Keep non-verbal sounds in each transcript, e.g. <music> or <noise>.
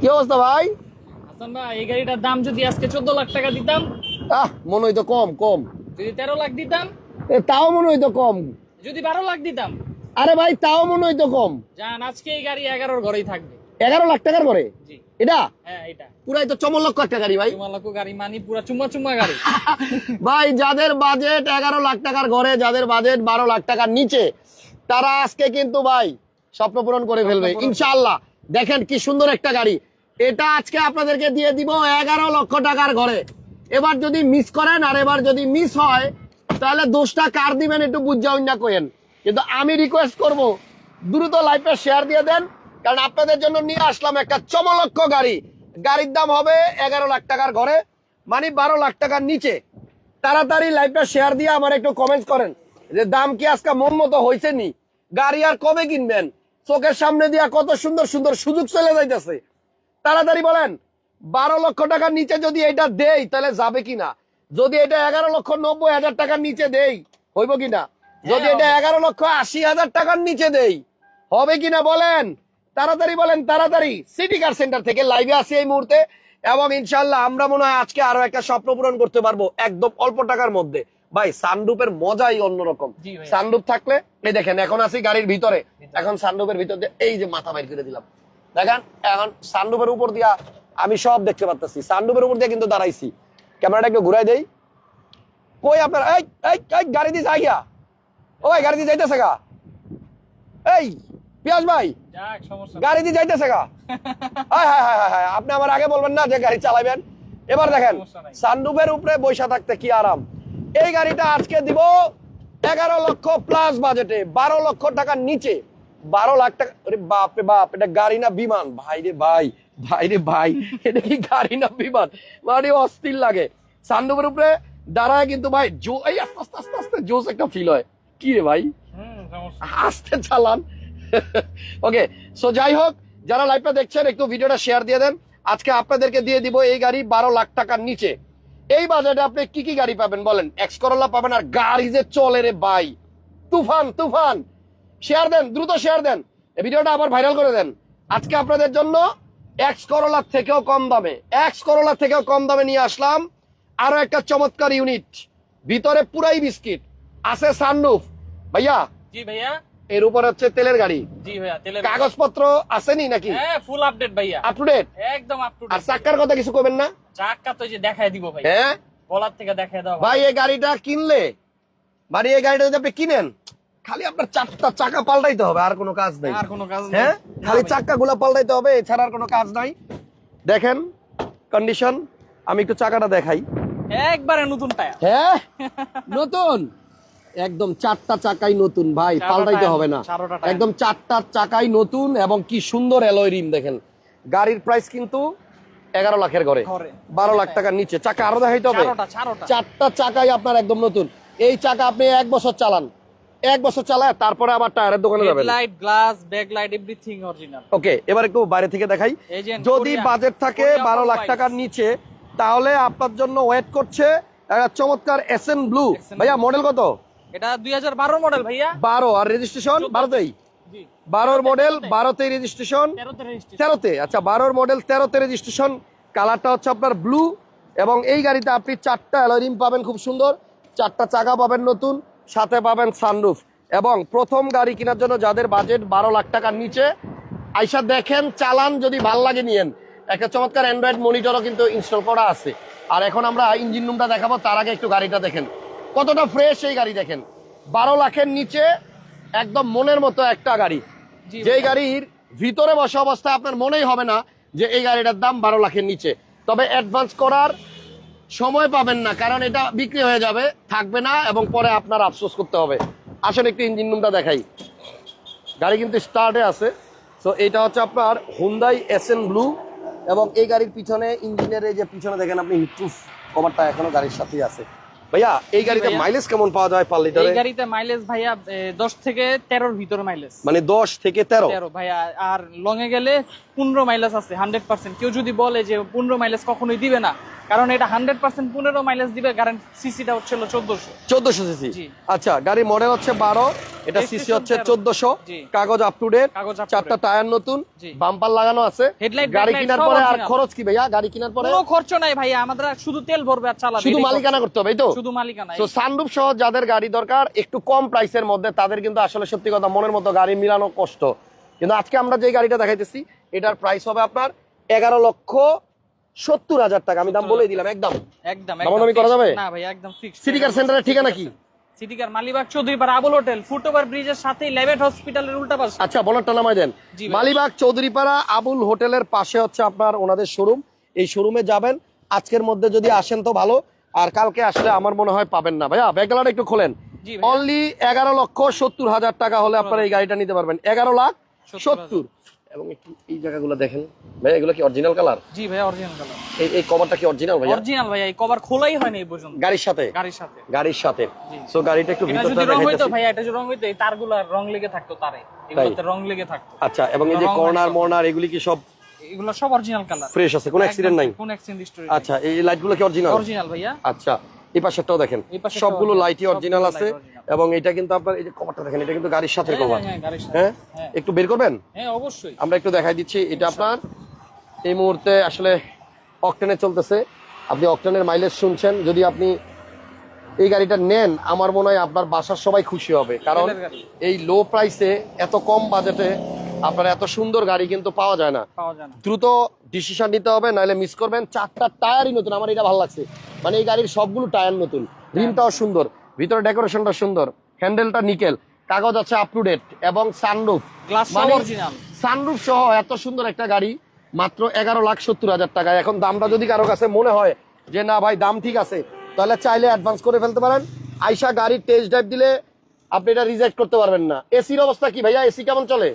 কি অবস্থা ভাই? হাসান ভাই এই গাড়িটার দাম যদি আজকে চোদ্দ লাখ টাকা দিতাম আহ মনে হইতো কম কম। যদি তেরো লাখ দিতাম তাও মনে হইতো কম। যদি বারো লাখ দিতাম। আরে ভাই তাও মনে হইতো কম। জান আজকে এই গাড়ি এগারোর ঘরেই থাকবে। এগারো লাখ টাকার করে জি। এটা? হ্যাঁ এটা। পুরাই তো চমলক্ষ একটা গাড়ি ভাই। চুমা লক্ষ গাড়ি মানি পুরা চুম্মা চুম্মা গাড়ি। <laughs> ভাই যাদের বাজেট এগারো লাখ টাকার ঘরে যাদের বাজেট বারো লাখ টাকার নিচে তারা আজকে কিন্তু ভাই স্বপ্ন পূরণ করে ফেলবে। ইনশাআল্লাহ। দেখেন কি সুন্দর একটা গাড়ি। এটা আজকে আপনাদেরকে দিয়ে দিব এগারো লক্ষ টাকার ঘরে। এবার যদি মিস করেন আর এবার যদি মিস হয়, তাহলে দোষটা কার দিবেন একটু বুঝাউন না কিন্তু আমি রিকোয়েস্ট করব, দ্রুত লাইফে শেয়ার দিয়ে দেন, কারণ আপনাদের জন্য নিয়ে আসলাম একটা চমলক্ষ গাড়ি। গাড়ির দাম হবে এগারো লাখ টাকার ঘরে মানে বারো লাখ টাকার নিচে। তাড়াতাড়ি লাইভটা শেয়ার দিয়ে আমার একটু কমেন্টস করেন যে দাম কি আজকে মন মতো হয়েছে নি? গাড়ি আর কবে কিনবেন? চোখের সামনে দিয়া কত সুন্দর সুন্দর সুযোগ চলে যাইতেছে। তাড়াতাড়ি বলেন বারো লক্ষ টাকার নিচে যদি এটা দেই তাহলে যাবে কিনা? যদি এটা এগারো লক্ষ নব্বই হাজার টাকার নিচে দেই হইব কিনা? যদি এটা এগারো লক্ষ আশি হাজার টাকার নিচে দেই হবে কিনা বলেন? তাড়াতাড়ি বলেন তাড়াতাড়ি। সিটি কার সেন্টার থেকে লাইভে আসি এই মুহূর্তে এবং ইনশাল্লাহ আমরা মনে হয় আজকে আরও একটা স্বপ্ন পূরণ করতে পারব একদম অল্প টাকার মধ্যে। ভাই সানরূপের মজাই অন্যরকম। সানরূপ থাকলে এই দেখেন এখন আছি গাড়ির ভিতরে। এখন সানরূপের ভিতর এই যে মাথা বাইর করে দিলাম। দেখেন এখন সানরূপের উপর দিয়া আমি সব দেখতে পাচ্ছি সানরূপের উপর দিয়ে কিন্তু দাঁড়াইছি। ক্যামেরাটা একটু ঘুরাই দেই। কই আপনার? এই এই এই গাড়ি দিয়ে যাই গিয়া। ও ভাই গাড়ি দিয়ে যাইতেছে গা। এই পিয়াস ভাই গাড়ি দিয়ে যাইতেছে গা। <laughs> হায় হায় হায় হায় আপনি আমার আগে বলবেন না যে গাড়ি চালাবেন এবার দেখেন। সানরুফের উপরে বৈশা থাকতে কি আরাম। এই গাড়িটা আজকে দিব এগারো লক্ষ প্লাস বাজেটে বারো লক্ষ টাকার নিচে। বারো লাখ টাকা আরে বাপ বাপ এটা গাড়ি না বিমান? ভাই রে ভাই ভাই রে ভাই এটা কি গাড়ি না বিমান? মানে অস্থির লাগে। সানরুফের উপরে দাঁড়ায় কিন্তু ভাই জো এই আস্তে আস্তে আস্তে আস্তে জোস একটা ফিল হয়। কি রে ভাই? আস্তে চালান। ওকে সো যাই হোক যারা লাইভটা দেখছেন একটু ভিডিওটা শেয়ার দিয়ে দেন। আজকে আপনাদেরকে দিয়ে দিব এই গাড়ি বারো লাখ টাকার নিচে। এই বাজেটে আপনি কি কি গাড়ি পাবেন বলেন? এক্স করোলা পাবেন আর গাড়ি যে চলে রে ভাই। তুফান তুফান। শেয়ার দেন দ্রুত শেয়ার দেন। এই ভিডিওটা আবার ভাইরাল করে দেন। আজকে আপনাদের জন্য এক্স করোলার থেকেও কম দামে এক্স করোলার থেকেও কম দামে নিয়ে আসলাম আরও একটা চমৎকার ইউনিট ভিতরে পুরাই বিস্কিট আছে সানরুফ ভাইয়া জি ভাইয়া। এর উপর হচ্ছে তেলের গাড়ি। জি ভাইয়া তেলের কাগজপত্র আসেনি নাকি? হ্যাঁ ফুল আপডেট ভাইয়া। আপ টু ডেট একদম আপ টু আর চাক্কার কথা কিছু করবেন না? চাক্কা তো যে দেখায় দিব ভাই হ্যাঁ? বলার থেকে দেখায় দাও ভাই এই গাড়িটা কিনলে মানে এই গাড়িটা যদি আপনি কিনেন খালি আপনার চারটা চাকা পাল্টাইতে হবে আর কোনো কাজ নেই। আর কোনো কাজ নেই। হ্যাঁ? খালি। চাক্কা গুলা পাল্টাইতে হবে এছাড়া আর কোনো কাজ নাই। দেখেন কন্ডিশন আমি একটু চাকাটা দেখাই। একবারে নতুন টায়ার। হ্যাঁ? <laughs> নতুন? একদম চারটা চাকাই নতুন ভাই পাল্টাইতে হবে না। একদম চারটা চাকাই নতুন এবং কি সুন্দর অ্যালয় রিম দেখেন। গাড়ির প্রাইস কিন্তু এগারো লাখের ঘরে। বারো লাখ টাকার নিচে। চাকা আরও দেখাইতে হবে। চারটা চাকাই আপনার একদম নতুন। এই চাকা আপনি এক বছর চালান। এক বছর চালায় তারপরে আবার টায়ারের দোকানে যাবেন। Light glass back light everything original okay এবার একটু বাইরে থেকে দেখাই। যদি বাজেট থাকে কোরিয়া বারো full লাখ টাকার নিচে তাহলে আপনার জন্য ওয়েট করছে একটা চমৎকার এস এন ব্লু ভাইয়া মডেল কত? এটা 2012 মডেল ভাইয়া। বারো আর রেজিস্ট্রেশন বারোতেই? জি। বারোর মডেল বারোতেই রেজিস্ট্রেশন 13 তে রেজিস্ট্রেশন তেরোতে? আচ্ছা বারোর মডেল তেরোতে রেজিস্ট্রেশন কালারটা হচ্ছে আপনার ব্লু এবং এই গাড়িতে আপনি চারটা অ্যালোরিম পাবেন খুব সুন্দর। চারটা চাকা পাবেন নতুন। সাথে পাবেন সানরুফ। এবং প্রথম গাড়ি কেনার জন্য যাদের বাজেট বারো লাখ টাকার নিচে আইসা দেখেন চালান যদি ভালো লাগে নিয়েন। একটা চমৎকার অ্যান্ড্রয়েড মনিটরও কিন্তু ইনস্টল করা আছে। আর এখন আমরা ইঞ্জিন রুমটা দেখাবো তার আগে একটু গাড়িটা দেখেন। কতটা ফ্রেশ এই গাড়ি দেখেন। বারো লাখের নিচে একদম মনের মতো একটা গাড়ি। যেই গাড়ির ভিতরে বসা অবস্থায় আপনার মনেই হবে না যে এই গাড়িটার দাম বারো লাখের নিচে। তবে অ্যাডভান্স করার সময় পাবেন না, কারণ এটা বিক্রি হয়ে যাবে, থাকবে না এবং পরে আপনার আফসোস করতে হবে। আসলে একটু ইঞ্জিন রুমটা দেখাই। গাড়ি কিন্তু স্টার্টে আছে। তো এটা হচ্ছে আপনার হুন্দাই এস এন ব্লু এবং এই গাড়ির পিছনে ইঞ্জিনের এই যে পিছনে দেখেন আপনি হিটপ্রুফ কভারটা এখনও গাড়ির সাথেই আছে। ভাইয়া এই গাড়িতে মাইলেজ কেমন পাওয়া যায় পার এই গাড়িতে মাইলেজ ভাইয়া 10 থেকে 13 এর ভিতরে মাইলেজ মানে দশ থেকে তেরো? 13 ভাইয়া আর লং এ গেলে 15 মাইলেজ আছে 100% কেউ যদি বলে যে 15 মাইলেজ কখনোই দিবে না কারণ এটা 100% 15 মাইলেজ দিবে কারণ সিসিটা হচ্ছে 1400 চোদ্দশো। সিসি জি। আচ্ছা গাড়ি মডেল হচ্ছে বারো এটা সিসি হচ্ছে। চোদ্দশো। কাগজ আপ টু ডেট চারটা টায়ার নতুন বাম্পার লাগানো আছে গাড়ি কেনার পরে আর খরচ কি ভাইয়া? গাড়ি কেনার পরে? কোনো খরচ নাই ভাই আমাদের শুধু তেল ভরবে আর চালাবে শুধু মালিকানা করতে হবে তো? শুধু মালিকানা তো। সানরুফ সহ যাদের গাড়ি দরকার একটু কম প্রাইসের মধ্যে তাদের কিন্তু আসলে সত্যি কথা মনের মতো গাড়ি মিলানো কষ্ট। কিন্তু আজকে আমরা যে গাড়িটা দেখাইতেছি এটার প্রাইস হবে আপনার এগারো লক্ষ সত্তর হাজার টাকা। আমি দাম বলে দিলাম একদম। একদম করা যাবে? না ভাই একদম সিটি কার সেন্টারের ঠিকানা কি? সিটি কার মালিবাগ চৌধুরী পাড়া আবুল হোটেল ফুটওভার ব্রিজের সাথেই লেভেট হসপিটালের উল্টা পাশে আচ্ছা বনারটা নামাই দেন। মালিবাগ চৌধুরীপাড়া আবুল হোটেলের পাশে হচ্ছে আপনার ওনাদের শোরুম। এই শোরুমে যাবেন। আজকের মধ্যে যদি আসেন তো ভালো। আর কালকে আসলে আমার মনে হয় পাবেন না। ভাইয়া ব্যাগলাটা একটু খোলেন। অনলি এগারো লক্ষ সত্তর হাজার টাকা হলে আপনারা এই গাড়িটা নিতে পারবেন। এগারো লাখ সত্তর। এবং একটু এই জায়গাগুলো দেখেন। ভাই এগুলো কি অরিজিনাল কালার জি ভাই অরিজিনাল কালার এই এই কভারটা কি অরিজিনাল ভাইয়া? অরিজিনাল ভাই এই কভার খোলাই হয়নি এই পর্যন্ত। গাড়ির সাথে? গাড়ির সাথে। গাড়ির সাথে। সো গাড়িটা একটু ভিতরটা যদি রং হইতো ভাই এটা যদি রং হইতো এই তারগুলো রং লেগে থাকতো তারে। এগুলোতে রং লেগে থাকতো। আচ্ছা এবং এই যে কর্নার মর্নার এগুলি কি সব এগুলো সব অরিজিনাল কালার ফ্রেশ আছে? কোনো অ্যাক্সিডেন্ট নাই? কোন অ্যাক্সিডেন্ট হিস্টোরি আচ্ছা এই লাইটগুলো কি অরিজিনাল অরিজিনাল ভাইয়া। আচ্ছা এই পাশেরটাও দেখেন। সবগুলো লাইটই অরিজিনাল আছে। এবং এটা কিন্তু আপনার এই যে কভারটা দেখেন এটা কিন্তু গাড়ির সাথে হ্যাঁ, কভার। হ্যাঁ, গাড়ির সাথে। হ্যাঁ? হ্যাঁ। একটু বের করবেন? হ্যাঁ অবশ্যই। আমরা একটু দেখাই দিচ্ছি এটা আপনার এই মুহূর্তে আসলে অকটেনে চলতেছে। আপনি অকটেনের মাইলেজ শুনছেন যদি আপনি এই গাড়িটা নেন আমার মনে হয় আপনার বাসার সবাই খুশি হবে। কারণ এই লো প্রাইসে এত কম বাজেটে আপনার এত সুন্দর গাড়ি কিন্তু পাওয়া যায় না। পাওয়া যায় না। দ্রুত ডিসিশন নিতে হবে নাহলে মিস করবেন। চারটা টায়ারই নতুন আমার এটা ভালো লাগছে। মানে এই গাড়ির সবগুলো টায়ার নতুন। রিমটাও সুন্দর। ভিতরে ডেকোরেশনটা সুন্দর। হ্যান্ডেলটা নিকেল। কাগজ আছে আপ টু ডেট এবং সানরুফ মানে অরিজিনাল সানরুফ সহ এত সুন্দর একটা গাড়ি মাত্র এগারো লাখ সত্তর হাজার টাকা। এখন দামটা যদি কারও কাছে মনে হয় যে না ভাই দাম ঠিক আছে তাহলে চাইলে অ্যাডভান্স করে ফেলতে পারেন। আইসা গাড়ির টেস্ট ড্রাইভ দিলে আপনি এটা রিজেক্ট করতে পারবেন না। এসির অবস্থা কি ভাইয়া? এসি কেমন চলে?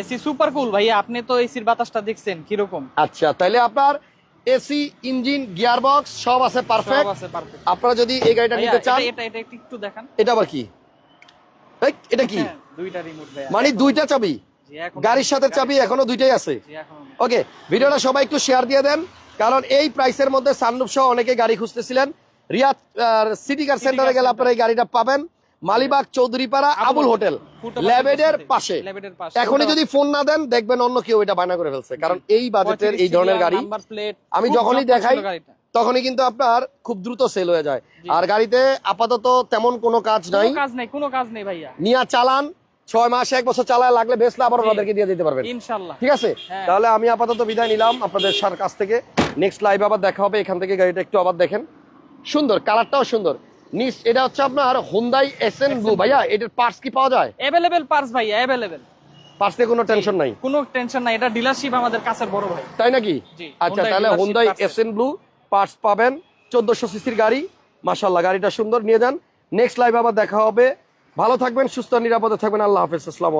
এসি সুপার কুল ভাইয়া আপনি তো এসির বাতাসটা দেখছেন কীরকম? আচ্ছা তাহলে আপনার এসি ইঞ্জিন গিয়ার বক্স সব আছে পারফেক্ট আপনারা যদি এই গাড়িটা নিতে চান এটা এটা একটু দেখান। এটা আবার কি? এটা কি? হ্যাঁ, দুইটা রিমোট মানে দুইটা চাবি? গাড়ির সাথে চাবি এখনও দুইটাই আছে? ওকে ভিডিওটা সবাই একটু শেয়ার দিয়ে দেন কারণ এই প্রাইসের মধ্যে সানরুফ সহ অনেকে গাড়ি খুঁজতেছিলেন। রিয়াদ সিটি কার সেন্টারে গেলে আপনারা এই গাড়িটা পাবেন। মালিবাগ চৌধুরীপাড়া আবুল হোটেল। ল্যাবেডের পাশে। এখনই যদি ফোন না দেন দেখবেন অন্য কেউ এটা বায়না করে ফেলছে। কারণ এই বাজেটের এই ধরনের গাড়ি আমি যখনই দেখাই তখনই কিন্তু আপনার খুব দ্রুত সেল হয়ে যায়। আর গাড়িতে আপাতত তেমন কোনো কাজ নাই। কাজ নেই কোনো কাজ নেই ভাইয়া। নিয়া চালান ছয় মাস এক বছর চালায় লাগলে বেশ আবার। ওনাদেরকে দিয়ে দিতে পারবেন। ইনশাআল্লাহ ঠিক আছে? হ্যাঁ। তাহলে আমি আপাতত বিদায় নিলাম আপনাদের সার কাছ থেকে। নেক্সট লাইভ আবার দেখা হবে এখান থেকে গাড়িটা একটু আবার দেখেন। সুন্দর কালারটাও সুন্দর। নিস এটা হচ্ছে আপনার হোন্দাই এসএন ব্লু ভাইয়া এটার পার্টস কি পাওয়া যায়? अवेलेबल পার্টস ভাইয়া अवेलेबल পার্টস নিয়ে কোনো টেনশন নাই। কোনো টেনশন নাই এটা ডিলারশিপ আমাদের কাছের বড় ভাই। তাই নাকি? আচ্ছা তাহলে হোন্দাই এসএন ব্লু পার্টস পাবেন। চোদ্দশো সিসির গাড়ি। মাশাআল্লাহ গাড়িটা সুন্দর নিয়ে যান। নেক্সট লাইভ আবার দেখা হবে। ভালো থাকবেন সুস্থ নিরাপদে থাকবেন। আল্লাহ হাফেজ আসসালামু।